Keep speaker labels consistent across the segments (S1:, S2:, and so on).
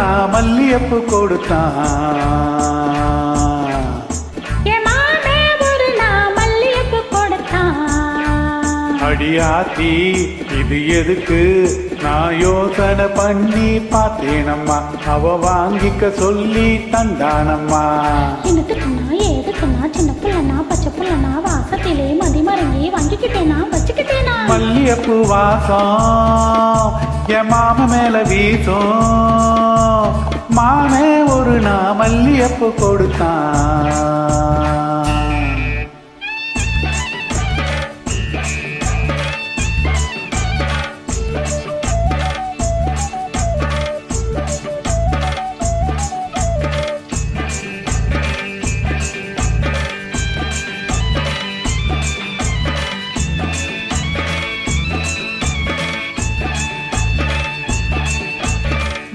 S1: நான் மல்லியப்பு கொடுத்தான் அடியாத்தி இது எதுக்கு? நான் யோசனை பண்ணி பார்த்தேனம்மா. அவ வாங்கிக்க சொல்லி தந்தானம்மா.
S2: என்னத்துக்குண்ணா ஏதுக்குண்ணா சின்ன புள்ளனா பச்சை புள்ளனா வாசத்திலே மதிமறங்கி வாங்கிக்கிட்டேனா வச்சுக்கிட்டேனா
S1: மல்லியப்பு வாசம் என் மாம மேல வீசும். நான் மல்லியப்பு கொடுத்தான்.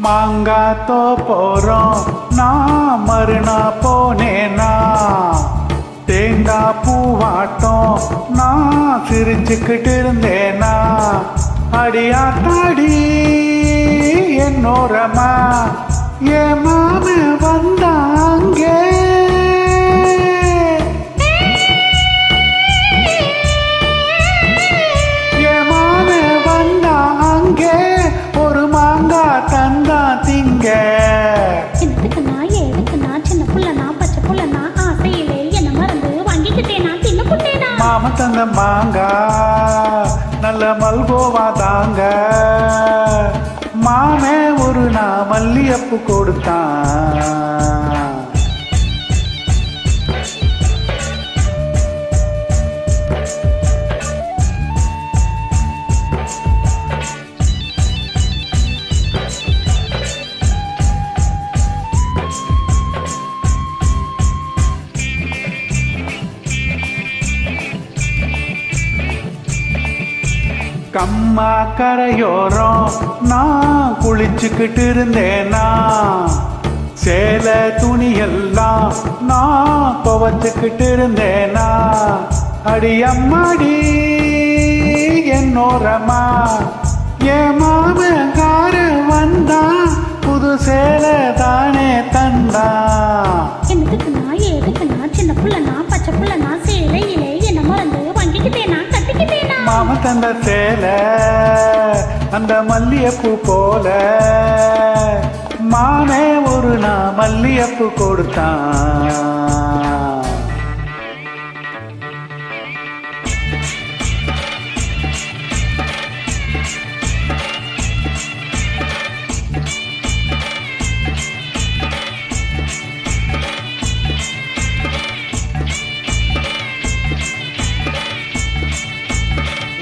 S1: மாங்காத்தோ போறோம். நான் மறுநா போனேனா? தேங்கா பூவாட்டம் நான் சிரிச்சுக்கிட்டு இருந்தேனா? அடியாத்தாடி என்னோரமா? என் மாம வந்தாங்க
S2: புட்டேனா
S1: தந்த மாங்கா நல்ல மல்கோவா தாங்க. மாமே ஒரு நான் மல்லியப்பு கொடுத்தான். கம்மா கரையோரம். நான் குளிச்சுக்கிட்டு இருந்தேனா சேலை துணியெல்லாம் நான் துவச்சுக்கிட்டு இருந்தேனா அடி அம்மாடி என்னோரமா என் காரு வந்தான் புது சேலை தானே சேலை அந்த மல்லியப்பூ போல. மானே ஒரு நான் மல்லியப்பு கொடுத்தான்.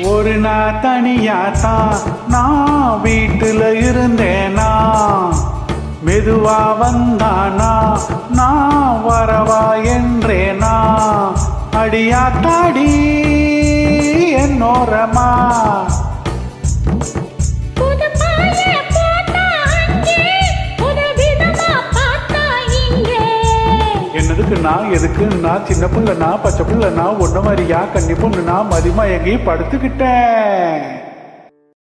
S1: ஒரு நாள் தான் நான் வீட்டுல இருந்தேனா? மெதுவா வந்தானா? நான் வரவா என்றேனா? அடியாத்தாடி என்னோரமா? எதுக்குண்ணா நான் சின்ன பிள்ளைண்ணா பச்சை பிள்ளைண்ணா ஒன்ன மாதிரியா? கண்ணி பொண்ணு மதிமா எங்கேயும் படுத்துக்கிட்டேன்.